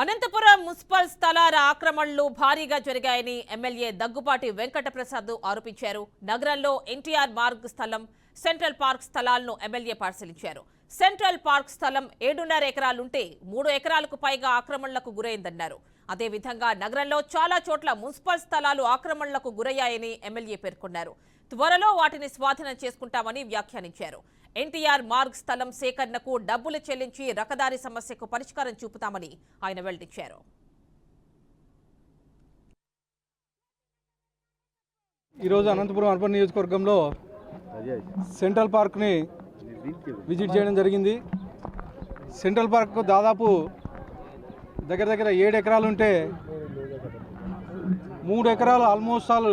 Anantapuram municipal స్థలాల ఆక్రమణలు భారీగా జరిగాయని ఎమ్మెల్యే దగ్గుపాటి వెంకటప్రసాద్ ఆరోపించారు. నగరంలో ఎన్టీఆర్ మార్గ్ స్థలం సెంట్రల్ పార్క్ స్థలాలను ఎమ్మెల్యే పరిశీలించారు. సెంట్రల్ పార్క్ స్థలం ఏడున్నర ఎకరాలుంటే మూడు ఎకరాలకు పైగా ఆక్రమణలకు గురైందన్నారు. అదేవిధంగా నగరంలో చాలా చోట్ల మున్సిపల్ స్థలాలు ఆక్రమణలకు గురయ్యాయని ఎమ్మెల్యే పేర్కొన్నారు. త్వరలో వాటిని స్వాధీనం చేసుకుంటామని వ్యాఖ్యానించారు. ఎన్టీఆర్ మార్గ్ స్థలం సేకరణకు డబ్బులు చెల్లించి రకదారి సమస్యకు పరిష్కారం చూపుతామని ఆయన వెల్లడించారు. ఈరోజు అనంతపురం అర్బన్ నియోజకవర్గంలో సెంట్రల్ పార్క్ని విజిట్ చేయడం జరిగింది. సెంట్రల్ పార్క్ దాదాపు దగ్గర దగ్గర ఏడు ఎకరాలు ఉంటే మూడు ఎకరాలు ఆల్మోస్ట్ ఆల్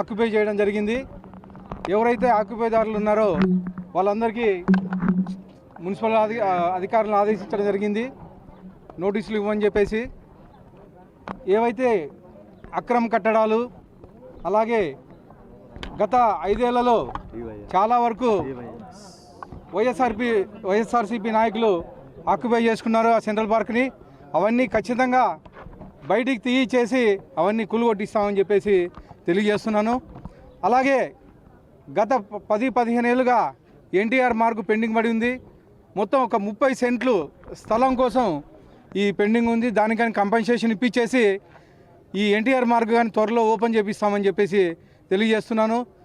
ఆక్యుపై చేయడం జరిగింది. ఎవరైతే ఆక్యుపైదారులు ఉన్నారో వాళ్ళందరికీ మున్సిపల్ అధి అధికారులను ఆదేశించడం జరిగింది. నోటీసులు ఇవ్వమని చెప్పేసి ఏవైతే అక్రమ కట్టడాలు అలాగే గత ఐదేళ్ళలో చాలా వరకు వైఎస్ఆర్పి వైఎస్ఆర్సీపీ నాయకులు ఆక్యుపై చేసుకున్నారు ఆ సెంట్రల్ పార్క్ని. అవన్నీ ఖచ్చితంగా బయటికి తీయి చేసి అవన్నీ కులుగొట్టిస్తామని చెప్పేసి తెలియజేస్తున్నాను. అలాగే గత పది పదిహేను ఏళ్ళుగా ఎన్టీఆర్ మార్కు పెండింగ్ పడి ఉంది. మొత్తం ఒక ముప్పై సెంట్లు స్థలం కోసం ఈ పెండింగ్ ఉంది. దానికని కంపెన్సేషన్ ఇప్పించేసి ఈ ఎన్టీఆర్ మార్గ్ కానీ త్వరలో ఓపెన్ చేపిస్తామని చెప్పేసి తెలియజేస్తున్నాను.